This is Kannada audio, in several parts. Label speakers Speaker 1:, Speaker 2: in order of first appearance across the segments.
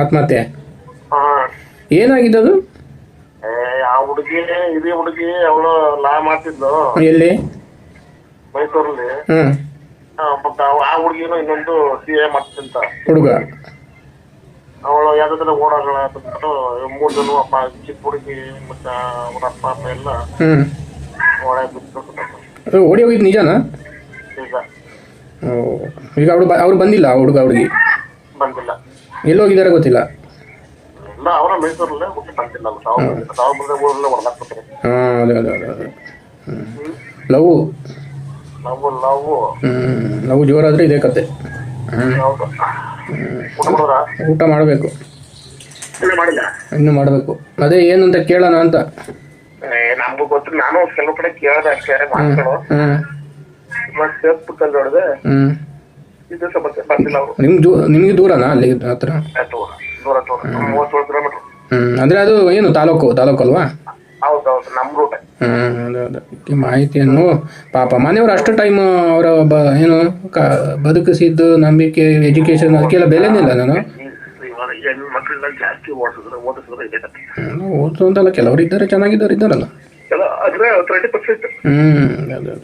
Speaker 1: ಆತ್ಮಹತ್ಯೆ.
Speaker 2: ಏನಾಗಿದೆ ಅದು
Speaker 1: ಆ ಹುಡುಗಿ ಇದೇ ಹುಡುಗಿ ಅವಳು ಲಾ ಮಾಡ್ತಿದ್ಲು.
Speaker 2: ಎಲ್ಲಿ?
Speaker 1: ಮೈಸೂರಲ್ಲಿ.
Speaker 2: ಹ್ಮ್
Speaker 1: ಮತ್ತೆ ಆ ಹುಡುಗಿನೂ ಇನ್ನೊಂದು ಸಿ ಎ ಮಾಡ್ತಿಂತ
Speaker 2: ಹುಡುಗ?
Speaker 1: ಅವಳು ಯಾವ್ದಾದ್ರೆ ಓಡಾಡೋಣ ಅಂದ್ಬಿಟ್ಟು ಮೂರ್ ಜನ ಅಪ್ಪ ಚಿಕ್ಕ ಹುಡುಗಿ ಮತ್ತ ಅವ್ರ ಅಪ್ಪ ಅಮ್ಮ ಎಲ್ಲ
Speaker 2: ಹ್ಮ್.
Speaker 1: ಬಿಟ್ಟು
Speaker 2: ಓಡಿ ಹೋಗಿದ್ ನಿಜನಾ?
Speaker 1: ಈಗ
Speaker 2: ಈಗ ಅವ್ರು ಅವ್ರು ಬಂದಿಲ್ಲ ಆ ಹುಡುಗ ಹುಡುಗಿ?
Speaker 1: ಬಂದಿಲ್ಲ.
Speaker 2: ಎಲ್ಲಿ ಹೋಗಿದ್ದಾರೆ ಗೊತ್ತಿಲ್ಲ ಹಾಂ ಅದೇ ಅದೇ ಅದೇ ಅದೇ. ಲವ್ ಲವ್ ಜೋರಾದ್ರೆ ಇದೇ ಕತೆ.
Speaker 1: ಊಟ
Speaker 2: ಮಾಡಬೇಕು. ಇನ್ನು ಮಾಡಬೇಕು. ಅದೇ ಏನಂತ ಕೇಳೋಣ ಅಂತ.
Speaker 1: ಏ, ಗೊತ್ತು ನಾನು ಕೆಲವು ಕಡೆ ಕೇಳ್ದೆ ಅಷ್ಟೇ
Speaker 2: ಹ್ಮ್
Speaker 1: ಮತ್ತೆ ಫೇಸ್ಬುಕ್ ಅಲ್ಲಿ ಸಮಸ್ಯೆ ಅವರು
Speaker 2: ನಿಮ್ಗೆ ದೂರನಾ ಅಲ್ಲಿ ಹತ್ರ
Speaker 1: ದೂರ ದೂರ ದೂರ ಮೂವತ್ತೇಳು ಕಿಲೋಮೀಟರ್
Speaker 2: ಹ್ಮ್ ಅಂದರೆ ಅದು ಏನು ತಾಲೂಕು ತಾಲೂಕು ಅಲ್ವಾ
Speaker 1: ಹೌದು ಹೌದು ನಮ್ ರೂಟ್
Speaker 2: ಹ್ಮ್ ಅದೇ ಅದೇ ಈ ಮಾಹಿತಿಯನ್ನು ಪಾಪ ಮನೆಯವರು ಅಷ್ಟು ಟೈಮ್ ಅವರ ಬ ಏನು ಕ ಬದುಕಿಸಿದ್ದು ನಂಬಿಕೆ ಎಜುಕೇಶನ್ ಅದಕ್ಕೆಲ್ಲ ಬೆಲೆನೇ ಇಲ್ಲ ನಾನು
Speaker 1: ಇವಾಗ ಹೆಣ್ಣು ಮಕ್ಕಳನ್ನ ಜಾಸ್ತಿ ಓಡಿಸಿದ್ರೆ ಓದಿಸಿದ್ರೆ ಇದೆ ಕತೆ
Speaker 2: ಓದ್ತು ಅಂತಲ್ಲ ಕೆಲವರು ಇದ್ದಾರೆ ಚೆನ್ನಾಗಿದ್ದವ್ರು ಇದ್ದಾರಲ್ಲ
Speaker 1: ಅಂದ್ರೆ ಪರ್ಸೆಂಟ್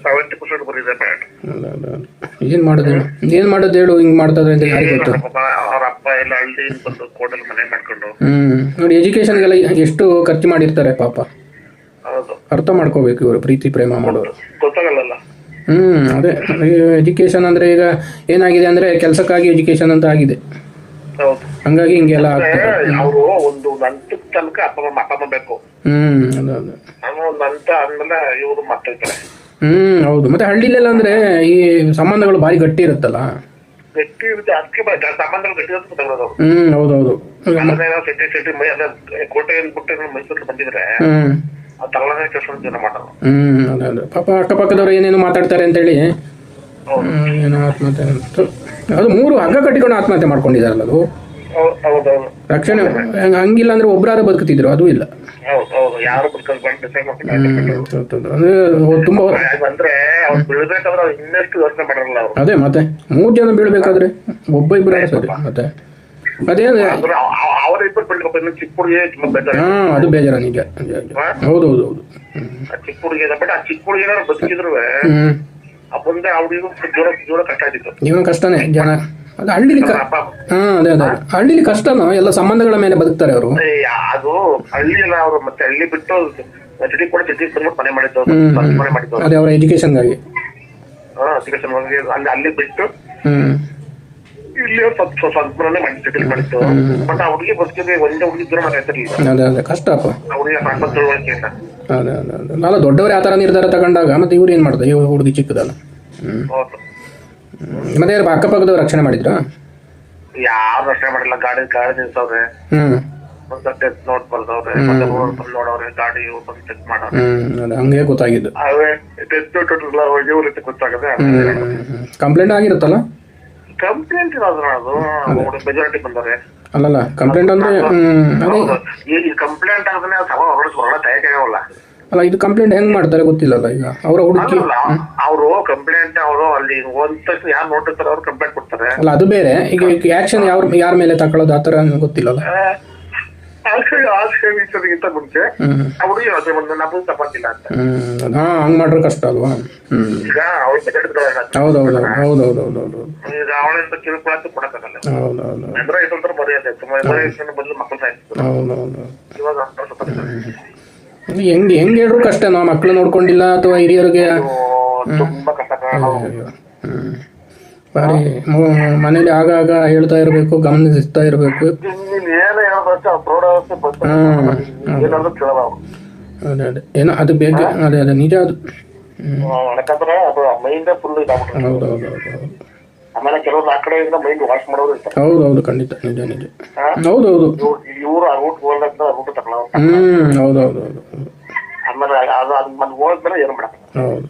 Speaker 1: ಸೆವೆಂಟಿ ಪರ್ಸೆಂಟ್ ಬರೀದೆ ಬ್ಯಾಡ್
Speaker 2: ಏನು ಮಾಡೋದು ಹೇಳು? ಏನು ಮಾಡೋದು ಹೇಳು? ಹಿಂಗ್ ಮಾಡ್ತಾರೆ ಅಂತ ಯಾರಿಗೆ ಗೊತ್ತು?
Speaker 1: ಅವ್ರ ಅಪ್ಪ ಎಲ್ಲ ಹಳ್ಳಿ ಬಂದು ಕೋಟಲ್ ಮನೆ ಮಾಡ್ಕೊಂಡು.
Speaker 2: ಹ್ಮ್. ನೋಡಿ ಎಜುಕೇಶನ್ಗೆಲ್ಲ ಎಷ್ಟು ಖರ್ಚು ಮಾಡಿರ್ತಾರೆ ಪಾಪ. ಅರ್ಥ ಮಾಡ್ಕೋಬೇಕು ಇವರು ಪ್ರೀತಿ ಪ್ರೇಮ ಮಾಡೋರು.
Speaker 1: ಗೊತ್ತಾಗಲ್ಲ
Speaker 2: ಹ್ಮ್ ಅದೇ. ಎಜುಕೇಶನ್ ಅಂದ್ರೆ ಈಗ ಏನಾಗಿದೆ ಅಂದ್ರೆ ಕೆಲಸಕ್ಕಾಗಿ ಎಜುಕೇಶನ್ ಅಂತ ಆಗಿದೆ. ಹಂಗಾಗಿ ಹಿಂಗೆಲ್ಲ
Speaker 1: ಅವರು ಒಂದು ನಂತರ ತನಕ ಅಪ್ಪ ಅಮ್ಮ ಅಪ್ಪ ಅಮ್ಮ ಬೇಕು.
Speaker 2: ಹ್ಮ್. ಅದೇ
Speaker 1: ಆದ್ಮೇಲೆ ಇವರು ಮಕ್ಕಳಿರ್ತಾರೆ
Speaker 2: ಹ್ಮ್ ಹೌದು. ಮತ್ತೆ ಹಳ್ಳಿಲೆಲ್ಲ ಅಂದ್ರೆ ಈ ಸಂಬಂಧಗಳು ಬಾರಿ ಗಟ್ಟಿ ಇರುತ್ತಲ್ಲ?
Speaker 1: ಗಟ್ಟಿ ಇರುತ್ತೆ. ಅದಕ್ಕೆ ಬ- ಸಂಬಂಧಗಳು ಗಟ್ಟಿ ಇರುತ್ತೆ ತಗೊಳ್ಳೋದು ಅವ್ರು.
Speaker 2: ಹ್ಮ್ ಹೌದು
Speaker 1: ಹೌದು. ನಾವು ಸಿಟಿ ಸಿಟಿ ಮೈ ಅದ ಕೋಟೆ ಬಿಟ್ಟು ಮೈಸೂರಿಗೆ ಬಂದಿದ್ರೆ
Speaker 2: ಹ್ಮ್.
Speaker 1: ಆ ತಗೊಳ್ಳೋದೇ ಕೆಲಸ ಜನ ಮಾಡೋದು.
Speaker 2: ಹ್ಮ್ ಅದೇ ಅದೇ. ಪಾಪ ಅಕ್ಕಪಕ್ಕದವ್ರು ಏನೇನು ಮಾತಾಡ್ತಾರೆ ಅಂತ
Speaker 1: ಹೇಳಿ
Speaker 2: ಹ್ಮ್, ಏನೋ ಆತ್ಮಹತ್ಯೆ ಅಂತ. ಅದು ಮೂರು ಹಗ್ಗ ಕಟ್ಟಿಕೊಂಡು ಆತ್ಮಹತ್ಯೆ ಮಾಡ್ಕೊಂಡಿದಾರಲ್ಲ ಅದು? ರಕ್ಷಣೆ ಹಂಗ್- ಹಂಗಿಲ್ಲ ಅಂದ್ರೆ ಒಬ್ರಾರ ಬದುಕುತ್ತಿದ್ರು ಅದು ಇಲ್ಲ. ತುಂಬಾ ಅದೇ ಮತ್ತೆ ಮೂರ್ ಜನ ಬೀಳ್ಬೇಕಾದ್ರೆ ಒಬ್ಬ ಇಬ್ಬರು ಸರಿ ಮತ್ತೆ. ಅದೇ ಹಾ ಅದು ಬೇಜಾರ ನಿಜ. ಹೌದು ಹೌದು ಹೌದು.
Speaker 1: ಚಿಕ್ಕ ಹುಡುಗಿ ಬಟ್ ಆ ಚಿಕ್ಕ ಹುಡುಗಿ ಏನಾದ್ರು ಬದುಕಿದ್ರು ಮುಂದೆ ಅವ್ರಿಗೂ ಜೋರ ಜೋರ ಕಷ್ಟ ಆಗಿತ್ತು
Speaker 2: ಜೀವನ ಕಷ್ಟನೇ ಜನ. ಅದು ಹಳ್ಳಿಲಿ ಹಾ ಅದೇ ಅದೇ ಹಳ್ಳಿಲಿ ಕಷ್ಟನೋ ಎಲ್ಲ ಸಂಬಂಧಗಳ ಮೇಲೆ ಬದುಕ್ತಾರೆ ಅವರು.
Speaker 1: ಅದು ಹಳ್ಳಿ ಎಲ್ಲ ಅವರು ಮತ್ತೆ ಹಳ್ಳಿ ಬಿಟ್ಟು ಸಿಟಿ ಕೂಡ ಸಿಟಿ ಮನೆ ಮಾಡಿದ್ದು ಮನೆ
Speaker 2: ಅದೇ ಅವರ ಎಜುಕೇಶನ್ಗಾಗಿ
Speaker 1: ಹಾ ಸಿಗೇಶನ್ ಅಲ್ಲಿ ಅಲ್ಲಿ ಬಿಟ್ಟು ಇಲ್ಲಿ ಸ್ವಲ್ಪ ಸ್ವಲ್ಪ ಸ್ವಂತ ಮನೆ ಮಾಡಿ ಸಿಟಿ ಮಾಡಿದ್ದು. ಬಟ್ ಆ ಹುಡುಗಿ ಬದುಕಿದ್ರೆ ಒಂದೇ ಹುಡುಗಿ ದೂರ ಮಾತಾಡ್ತಿರ್ಲಿಲ್ಲ
Speaker 2: ಅದೇ ಅದೇ ಕಷ್ಟಪ್ಪ
Speaker 1: ಆ ಹುಡುಗಿ ಸಾಕು ತಿಳುವಳಿಕೆ ಇಲ್ಲ.
Speaker 2: ಅದೇ ಅದೇ ಅದೇ. ಅಲ್ಲ ದೊಡ್ಡವರು ಆ ನಿರ್ಧಾರ ತಗೊಂಡಾಗ ಮತ್ತೆ ಇವ್ರು ಏನ್ ಮಾಡ್ತಾರೆ? ಇವ್ರು ಹುಡುಗಿ ಚಿಕ್ಕದಲ್ಲ. ಹ್ಮ್. ಮತ್ತೆ ಯಾರು ಅಕ್ಕಪಕ್ಕದವ್ರು ರಕ್ಷಣೆ ಮಾಡಿದ್ರು?
Speaker 1: ಯಾರು ರಕ್ಷಣೆ ಮಾಡಿಲ್ಲ ಗಾಡಿ ಗಾಡಿ ನಿಲ್ಸವ್ರೆ.
Speaker 2: ಹ್ಮ್.
Speaker 1: ನೋಡ್ ಬರ್ದವ್ರೆ. ನೋಡವ್ರೆ ಗಾಡಿ ಬಂದು ಚೆಕ್ ಮಾಡವ್ರೆ.
Speaker 2: ಹ್ಮ್ ಹಂಗೆ ಗೊತ್ತಾಗಿದ್ದು.
Speaker 1: ಅವೇ ಟೆಸ್ಟ್ ಟೋಟಲ್ ಇವ್ರ ಗೊತ್ತಾಗದೆ.
Speaker 2: ಕಂಪ್ಲೇಂಟ್ ಆಗಿರುತ್ತಲ್ಲ?
Speaker 1: ಕಂಪ್ಲೇಂಟ್ ಇರೋದು ಅದು. ಮೆಜಾರಿಟಿ ಬಂದವ್ರೆ.
Speaker 2: ಅಲ್ಲಲ್ಲ ಕಂಪ್ಲೇಂಟ್ ಅಂದ್ರೆ
Speaker 1: ಈ ಕಂಪ್ಲೇಂಟ್ ಆದ್ರೆ ಸಭಾ ಹೊರಡಿಸ್ ಹೊರಡ ತಯಾರಿಯಾಗಲ್ಲ
Speaker 2: ಅಲ್ಲ ಇದು ಕಂಪ್ಲೇಂಟ್ ಹೆಂಗ್ ಮಾಡ್ತಾರೆ ಗೊತ್ತಿಲ್ಲಲ್ಲ ಈಗ? ಅವರ ಹುಡುಕಿ
Speaker 1: ಅವರು ಕಂಪ್ಲೇಂಟ್ ಅವರು ಅಲ್ಲಿ ಒಂದ್ ತಕ್ಷಣ ಯಾರು ನೋಡಿರ್ತಾರೆ ಅವ್ರು ಕಂಪ್ಲೇಂಟ್ ಕೊಡ್ತಾರೆ.
Speaker 2: ಅಲ್ಲ ಅದು ಬೇರೆ. ಈಗ ಆಕ್ಷನ್ ಯಾರು ಯಾರ ಮೇಲೆ ತಕೊಳ್ಳೋದು ಆ ಥರ ಗೊತ್ತಿಲ್ಲಲ್ಲ
Speaker 1: ಆಶ್ಚರ್ಯಕ್ಕಿಂತ ಮುಂಚೆ. ಅವ್ರಿಗೆ ಅದೇ ಒಂದು ನಮಗೂ ತಪ್ಪಿಲ್ಲ ಅಂತ.
Speaker 2: ಹಾ ಹಂಗ್ ಮಾಡ್ರೆ ಕಷ್ಟ ಅಲ್ವಾ?
Speaker 1: ಈಗ ಹೌದು ಬಜೆಟ್
Speaker 2: ಹೌದೌದು ಹೌದೌದು ಹೌದೌದು.
Speaker 1: ಈಗ ಅವಳಿಂದ ತಿಳ್ಕೊಳಕ್ಕೆ ಕೊಡಕ್ಕಾಗಲ್ಲ.
Speaker 2: ಹೌದೌದು.
Speaker 1: ಅಂದ್ರೆ ಇದೊಂಥರ ಮರ್ಯಾದೆ ಮರ್ಯಾದೆ ಬದಲು ಮಕ್ಕಳು ಸಾಯಿಸ್ತಾರೆ
Speaker 2: ಹೌದೌದು.
Speaker 1: ಇವಾಗ
Speaker 2: ಹೆಂಗ್ ಹೆಂಗ್ ಹೇಳ್ರು ಕಷ್ಟ ನಾವು ಮಕ್ಳು ನೋಡ್ಕೊಂಡಿಲ್ಲ ಅಥವಾ ಹಿರಿಯರಿಗೆ?
Speaker 1: ತುಂಬಾ ಕಷ್ಟ
Speaker 2: ಅಯ್ಯೋ. ಹ್ಮ್. ಬಾರಿ ಮು- ಮನೇಲಿ ಆಗಾಗ ಹೇಳ್ತಾ ಇರಬೇಕು ಗಮನಿಸ್ತಾ ಇರಬೇಕು.
Speaker 1: ನೀನ್ ಏನೇ ಹೇಳ್ಬೇಕು ಆ ಪ್ರೌಢಾವಸ್ಥೆ ಬಂತು.
Speaker 2: ಹ್ಮ್
Speaker 1: ಏನಾದ್ರು ಕೇಳಲ್ಲ ಅವ್ರು.
Speaker 2: ಅದೇ ಅದೇ. ಏನೋ ಅದು ಬೇಗ ಅದೇ ಅದೇ. ನಿಜ ಅದು. ಹ್ಮ್.
Speaker 1: ಯಾಕಂದ್ರೆ ಅದು ಮೈಂಡ್ ಫುಲ್ ಇದಾಗ್ಬಿಟ್ಟು
Speaker 2: ಹೌದು ಹೌದು ಹೌದು ಹೌದು.
Speaker 1: ಆಮೇಲೆ ಕೆಲವ್ರು ಆ ಕಡೆಯಿಂದ ಮೈಂಡ್ ವಾಶ್ ಮಾಡೋರು ಇರ್ತಾರೆ.
Speaker 2: ಹೌದು ಹೌದು. ಖಂಡಿತ ನಿಜ ನಿಜ? ಹೌದು ಹೌದು.
Speaker 1: ಇವ್ರು ಆ ರೂಟ್ ಹೋದಂತ ರೂಟ್ ತಗೊಳ್ಳೋ
Speaker 2: ಹ್ಮ್ ಹೌದು ಹೌದು.
Speaker 1: ಆಮೇಲೆ ಅದು ಅದು ಮತ್ತೆ ಹೋದ್ಮೇಲೆ ಏನು ಮಾಡ
Speaker 2: ಹೌದು?